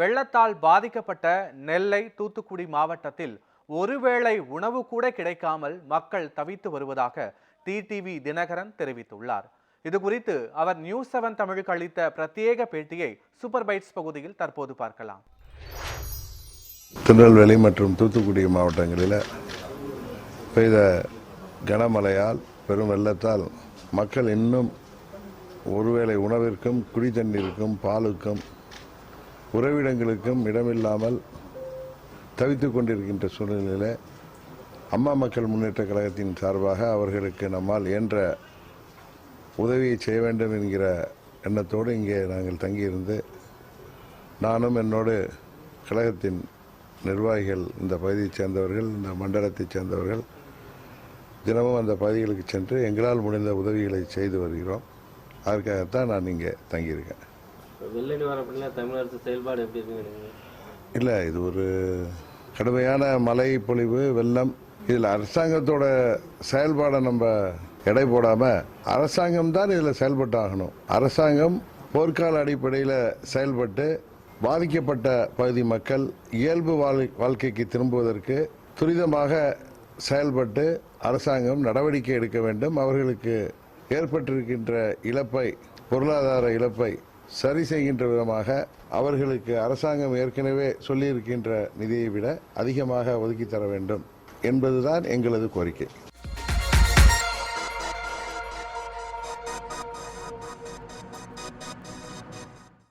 வெள்ளத்தால் பாதிக்கப்பட்ட நெல்லை தூத்துக்குடி மாவட்டத்தில் ஒருவேளை உணவு கூட கிடைக்காமல் மக்கள் தவித்து வருவதாக டிடிவி தினகரன் தெரிவித்துள்ளார். இது குறித்து அவர் நியூஸ் செவன் தமிழுக்கு அளித்த பிரத்யேக பேட்டியை சூப்பர் பைட்ஸ் பகுதியில் தற்போது பார்க்கலாம். திருநெல்வேலி மற்றும் தூத்துக்குடி மாவட்டங்களில் பெய்த கனமழையால் பெரும் வெள்ளத்தால் மக்கள் இன்னும் ஒருவேளை உணவிற்கும் குடி தண்ணீருக்கும் பாலுக்கும் உறவிடங்களுக்கும் இடமில்லாமல் தவித்து கொண்டிருக்கின்ற சூழ்நிலையில் அம்மா மக்கள் முன்னேற்ற கழகத்தின் சார்பாக அவர்களுக்கு நம்மால் இயன்ற உதவியை செய்ய வேண்டும் என்கிற எண்ணத்தோடு இங்கே நாங்கள் தங்கியிருந்து நானும் என்னோடு கழகத்தின் நிர்வாகிகள் இந்த பகுதியைச் சேர்ந்தவர்கள் இந்த மண்டலத்தைச் சேர்ந்தவர்கள் தினமும் அந்த பகுதிகளுக்கு சென்று எங்களால் முடிந்த உதவிகளை செய்து வருகிறோம். அதற்காகத்தான் நான் இங்கே தங்கியிருக்கேன். வெள்ள நிவாரண தமிழ் அரசு செயல்பாடு எப்படி இருக்குன்னு இல்லை இது ஒரு கடுமையான மழை பொழிவு வெள்ளம். இதில் அரசாங்கத்தோட செயல்பாடை நம்ம எடை போடாமல் அரசாங்கம் தான் இதில் செயல்பட்டு ஆகணும் அரசாங்கம் போர்க்கால அடிப்படையில் செயல்பட்டு பாதிக்கப்பட்ட பகுதி மக்கள் இயல்பு வாழ்- வாழ்க்கைக்கு திரும்புவதற்கு துரிதமாக செயல்பட்டு அரசாங்கம் நடவடிக்கை எடுக்க வேண்டும். அவர்களுக்கு ஏற்பட்டிருக்கின்ற இழப்பை பொருளாதார இழப்பை சரி செய்கின்ற விதமாக அவர்களுக்கு அரசாங்கம் ஏற்கனவே சொல்லியிருக்கின்ற நிதியை விட அதிகமாக ஒதுக்கி தர வேண்டும் என்பதுதான் எங்களது கோரிக்கை.